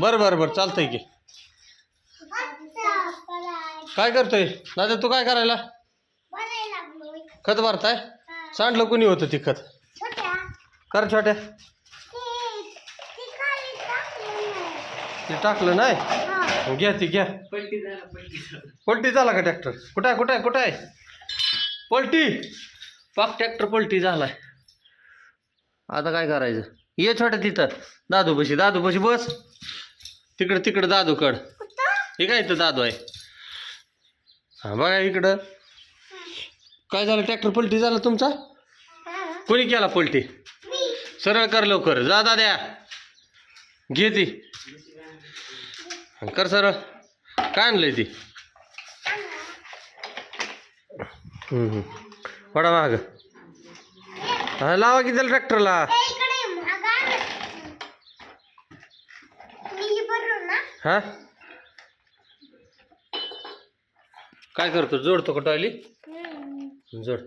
बरं बरं बरं चालतंय की. काय करतोय? दादा तू काय करायला? खत भरताय? सांडलं कुणी होतं ती खत कर छोट्या. ते टाकलं नाही? घ्या ती घ्या. पलटी झाला का ट्रॅक्टर? कुठं आहे कुठं आहे कुठं आहे? पलटी! पाक ट्रॅक्टर पलटी झालाय. आता काय करायचं? ये छोट्या तिथं. दादू बशी दादू बशी बस. तिकडं तिकडं दादू कड. हे काय इथं दादू आहे? हा बघा इकडं. काय झालं ट्रॅक्टर पलटी झाला तुमचा? कोणी केला पलटी? सरळ कर लवकर. जा दाद्या. घे ती. कर सरळ. काय आणलंय ती? हम्म, हम्म. वडा माग. हा लावा की त्याला ट्रॅक्टरला. हा? काय करतो? जोडतो का टॉयली जोड.